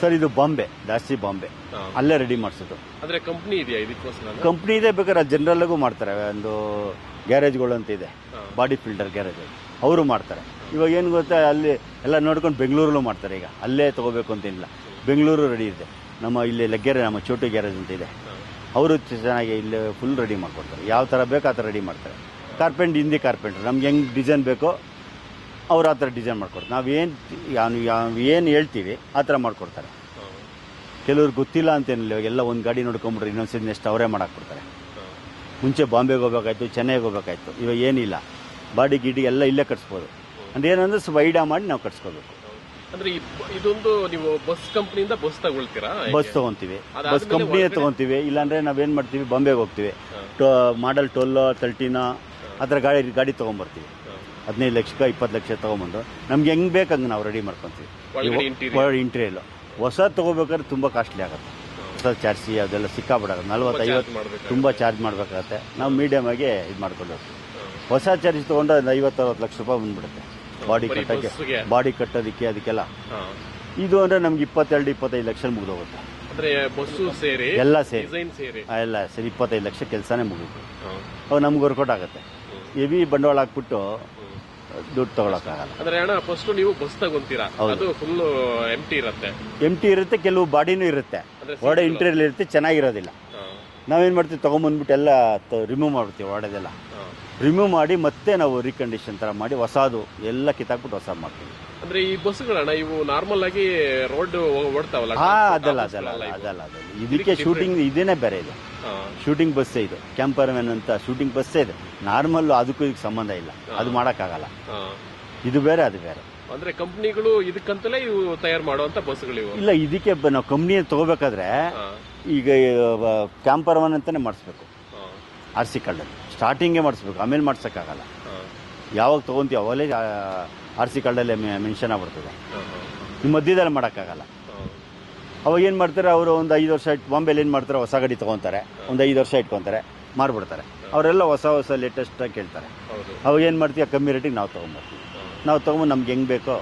Sir ಇದು ಬಾಂಬೆ ಜಾಸ್ತಿ ಬಾಂಬೆ. ಅಲ್ಲೇ ರೆಡಿ ಮಾಡಿಸೋದು ಅಂದ್ರೆ ಕಂಪ್ನಿ ಇದೆಯಾ ಇದಕ್ಕೋಸ್ಕರ ಕಂಪ್ನಿ ಇದೆ ಬೇಕಾದ್ರೆ ಜನರಲ್ಗೂ ಮಾಡ್ತಾರೆ. ಒಂದು ಗ್ಯಾರೇಜ್ಗಳು ಅಂತ ಇದೆ ಬಾಡಿ ಫಿಲ್ಟರ್ ಗ್ಯಾರೇಜ್ ಅವರು ಮಾಡ್ತಾರೆ. ಇವಾಗ ಏನು ಗೊತ್ತಾ ಅಲ್ಲಿ ಎಲ್ಲ ನೋಡ್ಕೊಂಡು ಬೆಂಗಳೂರಲ್ಲೂ ಮಾಡ್ತಾರೆ ಈಗ. ಅಲ್ಲೇ ತಗೋಬೇಕು ಅಂತೇನಿಲ್ಲ ಬೆಂಗಳೂರು ರೆಡಿ ಇದೆ. ನಮ್ಮ ಇಲ್ಲಿ ಲಗ್ಗೆರೆ ನಮ್ಮ ಚೋಟು ಗ್ಯಾರೇಜ್ ಅಂತ ಇದೆ. ಅವರು ಚೆನ್ನಾಗಿ ಇಲ್ಲಿ ಫುಲ್ ರೆಡಿ ಮಾಡ್ಕೊಡ್ತಾರೆ. ಯಾವ ಥರ ಬೇಕೋ ಆ ಥರ ರೆಡಿ ಮಾಡ್ತಾರೆ. ಕಾರ್ಪೆಂಟ್ ಹಿಂದಿ ಕಾರ್ಪೆಂಟ್ರ್ ನಮ್ಗೆ ಹೆಂಗೆ ಡಿಸೈನ್ ಬೇಕೋ ಅವ್ರು ಆ ಥರ ಡಿಸೈನ್ ಮಾಡ್ಕೊಡ್ತಾರೆ. ನಾವು ಯಾವ ಏನು ಹೇಳ್ತೀವಿ ಆ ಥರ ಮಾಡ್ಕೊಡ್ತಾರೆ. ಕೆಲವ್ರಿಗೆ ಗೊತ್ತಿಲ್ಲ ಅಂತೇನಿಲ್ಲ ಎಲ್ಲ ಒಂದು ಗಾಡಿ ನೋಡ್ಕೊಂಬಿಟ್ರೆ ಇನ್ನೊಂದ್ಸರಿ ನೆಕ್ಸ್ಟ್ ಅವರೇ ಮಾಡಾಕ್ಬಿಡ್ತಾರೆ. ಮುಂಚೆ ಬಾಂಬೆಗೆ ಹೋಗ್ಬೇಕಾಯ್ತು ಚೆನ್ನೈಗೆ ಹೋಗ್ಬೇಕಾಯ್ತು ಇವಾಗ ಏನಿಲ್ಲ. ಬಾಡಿ ಗಿಡಿ ಎಲ್ಲ ಇಲ್ಲೇ ಕಟ್ಸ್ಬೋದು. ಅಂದ್ರೆ ಏನಂದ್ರೆ ಸ್ವಲ್ಪ ಐಡಿಯಾ ಮಾಡಿ ನಾವು ಕಟ್ಸ್ಕೋಬೇಕು. ಅಂದ್ರೆ ಇದೊಂದು ನೀವು ಬಸ್ ಕಂಪ್ನಿಯಿಂದ ಬಸ್ ತಗೊಳ್ತೀರಾ? ಬಸ್ ತೊಗೊತೀವಿ ಬಸ್ ಕಂಪ್ನಿಯೇ ತಗೊಂತೀವಿ ತೊಗೊತೀವಿ ಇಲ್ಲಾಂದ್ರೆ ನಾವೇನು ಮಾಡ್ತೀವಿ ಬಾಂಬೆಗೆ ಹೋಗ್ತೀವಿ. ಮಾಡಲ್ ಟೋಲ್ ತರ್ಟಿನ ಆ ಥರ ಗಾಡಿ ಗಾಡಿ ತೊಗೊಂಬರ್ತೀವಿ. ಹದಿನೈದು ಲಕ್ಷಕ್ಕೆ ಇಪ್ಪತ್ತು ಲಕ್ಷ ತೊಗೊಂಬಂದು ನಮ್ಗೆ ಹೆಂಗೆ ಬೇಕು ಹಂಗೆ ನಾವು ರೆಡಿ ಮಾಡ್ಕೊತೀವಿ. ಇಂಟೀರಿಯಲ್ ಹೊಸ ತೊಗೋಬೇಕಾದ್ರೆ ತುಂಬ ಕಾಸ್ಟ್ಲಿ ಆಗುತ್ತೆ. ಹೊಸ ಚಾರ್ಜಿ ಅದೆಲ್ಲ ಸಿಕ್ಕಾಬಿಡೋದು. ನಲ್ವತ್ತು ಐವತ್ತು ತುಂಬ ಚಾರ್ಜ್ ಮಾಡಬೇಕಾಗತ್ತೆ. ನಾವು ಮೀಡಿಯಮ್ ಆಗಿ ಇದು ಮಾಡ್ಕೊಂಡು ಹೋಗ್ತೀವಿ. ಹೊಸ ಚಾರ್ಜ್ ತೊಗೊಂಡ್ರೆ ಒಂದು ಐವತ್ತು ಅರವತ್ತು ಲಕ್ಷ ರೂಪಾಯಿ ಬಂದ್ಬಿಡುತ್ತೆ. ಬಾಡಿ ಕಟ್ಟೋಕ್ಕೆ ಬಾಡಿ ಕಟ್ಟೋದಕ್ಕೆ ಅದಕ್ಕೆಲ್ಲ. ಇದು ಅಂದರೆ ನಮ್ಗೆ ಇಪ್ಪತ್ತೆರಡು ಇಪ್ಪತ್ತೈದು ಲಕ್ಷ ಮುಗಿದೋಗುತ್ತೆ. ಅಂದ್ರೆ ಬಸ್ಸು ಸೇರಿ ಎಲ್ಲ ಸೇರಿ. ಎಲ್ಲ ಸರಿ ಇಪ್ಪತ್ತೈದು ಲಕ್ಷ ಕೆಲಸನೇ ಮುಗಿದು. ಅವು ನಮ್ಗೆ ವರ್ಕೌಟ್ ಆಗುತ್ತೆ. ಹೆವಿ ಬಂಡವಾಳ ಹಾಕ್ಬಿಟ್ಟು ದುಡ್ಡು ತೊಗೊಳಕ್ಕಾಗಲ್ಲ. ಅಂದ್ರೆ ಅಣ್ಣ ಫಸ್ಟ್ ನೀವು ಬಸ್ ತಗೊಂತೀರಾ. ಅದು ಫುಲ್ ಎಂಟಿ ಇರುತ್ತೆ. ಎಂಟಿ ಇರುತ್ತೆ ಕೆಲವು ಬಾಡಿನೂ ಇರುತ್ತೆ. ಒಳ್ಳೆ ಇಂಟೀರಿಯರ್ ಇರುತ್ತೆ ಚೆನ್ನಾಗಿರೋದಿಲ್ಲ. ನಾವೇನು ಮಾಡ್ತೀವಿ ತೊಗೊಂಬಂದ್ಬಿಟ್ಟು ಎಲ್ಲ ರಿಮೂವ್ ಮಾಡ್ಬಿಡ್ತೀವಿ ಒಡೆದೆಲ್ಲ. ರಿಮೂವ್ ಮಾಡಿ ಮತ್ತೆ ನಾವು ರೀಕಂಡೀಷನ್ ಥರ ಮಾಡಿ ಹೊಸದು ಎಲ್ಲ ಕಿತ್ತಾಕ್ಬಿಟ್ಟು ಹೊಸ ಮಾಡ್ತೀವಿ. ಅಂದ್ರೆ ಈ ಬಸ್ಗಳಣ್ಣ ಇವು ನಾರ್ಮಲ್ ಆಗಿ ರೋಡ್ ಓಡ್ತಾವಲ್ಲ ಹಾ ಅದಲ್ಲ ಅದಲ್ಲ. ಅದಲ್ಲ ಅದಲ್ಲ. ಇದಕ್ಕೆ ಶೂಟಿಂಗ್ ಇದೇನೇ ಬೇರೆ ಇದೆ. ಶೂಟಿಂಗ್ ಬಸ್ಸೇ ಇದು. ಕ್ಯಾಂಪರ್ ಮ್ಯಾನ್ ಅಂತ ಶೂಟಿಂಗ್ ಬಸ್ಸೇ ಇದೆ. ನಾರ್ಮಲ್ ಅದಕ್ಕೂ ಇದಕ್ಕೆ ಸಂಬಂಧ ಇಲ್ಲ. ಅದು ಮಾಡೋಕ್ಕಾಗಲ್ಲ. ಇದು ಬೇರೆ ಅದು ಬೇರೆ. ಅಂದ್ರೆ ಕಂಪ್ನಿಗಳು ಇದಕ್ಕಂತಲೇ ಇವು ತಯಾರು ಮಾಡುವಂತ ಬಸ್ಗಳಿವು ಇಲ್ಲ ಇದಕ್ಕೆ ಬ- ನಾವು ಕಂಪ್ನಿ ತಗೋಬೇಕಾದ್ರೆ ಈಗ ಕ್ಯಾಂಪರ್ ಒನ್ ಅಂತಾನೆ ಮಾಡಿಸ್ಬೇಕು. ಆರ್ ಸಿ ಕಾರ್ಡಲ್ಲಿ ಸ್ಟಾರ್ಟಿಂಗೇ ಮಾಡಿಸ್ಬೇಕು ಆಮೇಲೆ ಮಾಡ್ಸೋಕ್ಕಾಗಲ್ಲ. ಯಾವಾಗ ತೊಗೊಂತೀವಿ ಅವಾಗಲೇ ಆರ್ ಸಿ ಕಾರ್ಡಲ್ಲೇ ಮೆನ್ಷನ್ ಆಗ್ಬಿಡ್ತದೆ. ನಿಮ್ಮ ಮಧ್ಯದಲ್ಲಿ ಮಾಡೋಕ್ಕಾಗಲ್ಲ. ಅವಾಗ ಏನು ಮಾಡ್ತಾರೆ ಅವರು ಒಂದು ಐದು ವರ್ಷ ಇಟ್ಟು ಬಾಂಬೆಲಿ ಏನು ಮಾಡ್ತಾರೆ ಹೊಸ ಗಾಡಿ ತೊಗೊತಾರೆ. ಒಂದು ಐದು ವರ್ಷ ಇಟ್ಕೊತಾರೆ ಮಾರ್ಬಿಡ್ತಾರೆ. ಅವರೆಲ್ಲ ಹೊಸ ಹೊಸ ಲೇಟೆಸ್ಟಾಗಿ ಕೇಳ್ತಾರೆ. ಹೌದು. ಅವಾಗ ಏನು ಮಾಡ್ತೀವಿ ಕಮ್ಮಿ ರೇಟಿಗೆ ನಾವು ತೊಗೊಂಬರ್ತೀವಿ. ನಾವು ತೊಗೊಂಡು ನಮ್ಗೆ ಹೆಂಗೆ ಬೇಕೋ